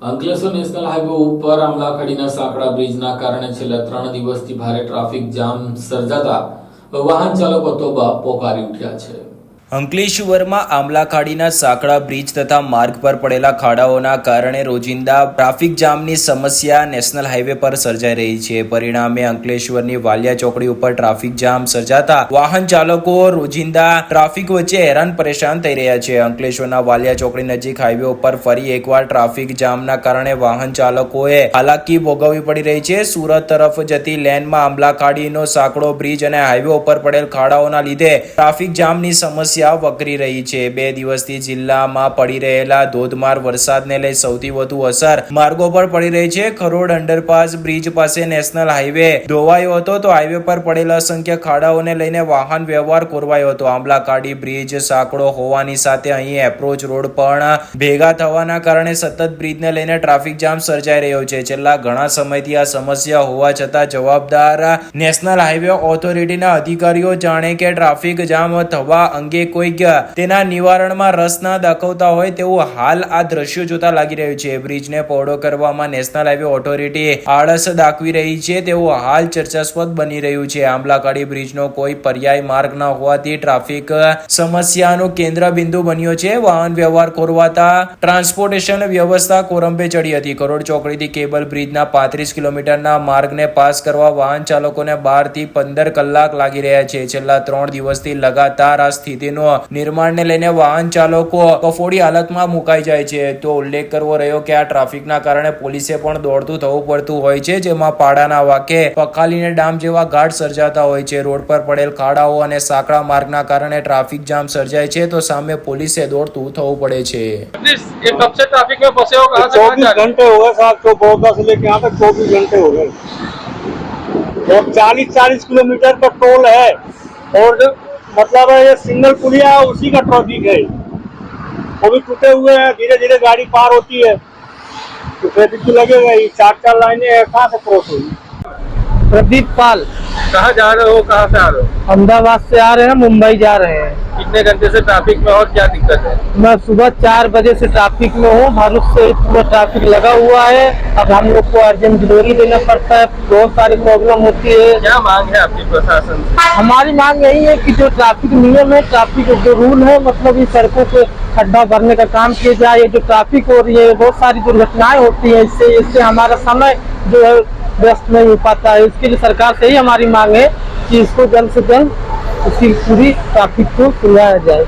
Ankleshwar national highway ઉપર આમલાખડીના સાંકડા બ્રિજના કારણે છેલ્લા ત્રણ દિવસથી ભારે ટ્રાફિક જામ સર્જાતા વાહન ચાલકો તોબા પોકારી ઉઠ્યા છે. અંકલેશ્વરમાં આંબલાખાડીના સાંકડા બ્રિજ તથા માર્ગ પર પડેલા ખાડાઓના કારણે રોજિંદા ટ્રાફિક જામની સમસ્યા નેશનલ હાઈવે પર સર્જાઈ રહી છે. પરિણામે અંકલેશ્વરની વાલિયા ચોકડી ઉપર ટ્રાફિક જામ સર્જાતા વાહન ચાલકો રોજિંદા ટ્રાફિક વચ્ચે હેરાન પરેશાન થઈ રહ્યા છે. અંકલેશ્વરના વાલિયા ચોકડી નજીક હાઈવે ઉપર ફરી એકવાર ટ્રાફિક જામના કારણે વાહન ચાલકોએ હાલાકી ભોગવવી પડી રહી છે. સુરત તરફ જતી લેનમાં આમલાખાડીનો સાંકડો બ્રિજ અને હાઈવે ઉપર પડેલ ખાડાઓના લીધે ટ્રાફિક જામની સમસ્યા વકરી રહી છે. બે દિવસથી જિલ્લામાં પડી રહેલા ધોધમાર વરસાદને લઈ સૌથી વધુ અસર માર્ગો પર પડી રહી છે. ખરોડ અંડરપાસ બ્રિજ પાસે નેશનલ હાઈવે ધોવાયો હતો તો હાઈવે પર પડેલા અસંખ્ય ખાડાઓને લઈને વાહન વ્યવહાર કોરવાયો હતો. આંબલાકાડી બ્રિજ સાંકડો હોવાની સાથે અહીં એપ્રોચ રોડ પણ ભેગા થવાના કારણે સતત બ્રિજને લઈને ટ્રાફિક જામ સર્જાઈ રહ્યો છે. છેલ્લા ઘણા સમયથી આ સમસ્યા હોવા છતાં જવાબદાર નેશનલ હાઈવે ઓથોરિટીના અધિકારીઓ જાણે કે ટ્રાફિક જામ થવા અંગે કોઈક તેના નિવારણમાં રસ ના દાખવતા હોય તેવું હાલ આ દ્રશ્યો જોતા લાગી રહ્યું છે. બ્રિજને પહોળો કરવામાં નેશનલ હાઈવે ઓથોરિટી આળસ દાખવી રહી છે. તેવું હાલ ચર્ચાસ્પદ બની રહ્યું છે. આંબલાકાડી બ્રિજનો કોઈ પર્યાય માર્ગ ન હોવાથી ટ્રાફિક સમસ્યાનું કેન્દ્ર બિંદુ બન્યો છે. વાહન વ્યવહાર ખોરવાતા ટ્રાન્સપોર્ટેશન વ્યવસ્થા કોરંબે ચડી હતી. કરોડ ચોકડીથી કેબલ બ્રિજના પાંત્રીસ કિલોમીટરના માર્ગને પાસ કરવા વાહન ચાલકોને બારથી પંદર કલાક લાગી રહ્યા છે. છેલ્લા ત્રણ દિવસથી લગાતાર આ સ્થિતિનું નિર્માણને લઈને વાહન ચાલકો કફોડી હાલતમાં મુકાઈ જાય છે તો ઉલ્લેખ કરવો રહ્યો કે આ ટ્રાફિકના કારણે પોલીસે પણ દોડતું થવું પડતું હોય છે જેમાં પાડાના વાકે પખાલીને ડામ જેવા ઘાટ સર્જાતા હોય છે રોડ પર પડેલ ખાડાઓ અને સાંકડા માર્ગના કારણે ટ્રાફિક જામ સર્જાય છે તો સામે પોલીસે દોડતું થવું પડે છે प्लीज ये कब से ट्रैफिक में फंसे हो कहाँ से कहाँ चौबीस जा रहे घंटे हो गए साहब तो बौद्धा से लेके यहाँ तक चौबीस घंटे हो गए और चालीस चालीस किलोमीटर का टोल है और जो मतलब ये सिंगल पुलिया उसी का ट्रॉफिक है। वो भी टूटे हुए हैं धीरे धीरे गाड़ी पार होती है। तो ट्रैफ़िक तो लगेगा ही चार चार लाइने कहाँ से क्रॉस होगी? प्रदीप पाल। कहाँ जा रहे हो? कहाँ से आ रहे हो? अहमदाबाद से आ रहे हैं मुंबई जा रहे हैं। कितने घंटे से ट्रैफ़िक में और क्या दिक्कत है? मैं सुबह चार बजे से ट्रैफ़िक में हूँ भारत से पूरा ट्रैफ़िक लगा हुआ है। अब हम लोग को अर्जेंट डिलीवरी देना पड़ता है बहुत सारी प्रॉब्लम होती है। क्या मांग है आपकी प्रशासन हमारी मांग यही है कि जो ट्रैफ़िक नियम है ट्रैफ़िक जो रूल है मतलब इस सड़कों पे खड्डा भरने का काम किया जाए जो ट्रैफ़िक हो रही है बहुत सारी दुर्घटनाएँ होती है इससे इससे हमारा समय जो है व्यस्त नहीं हो पाता है इसके लिए सरकार से ही हमारी मांग है कि इसको जल्द से जल्द इसकी पूरी ट्रैफिक को खुलवाया जाए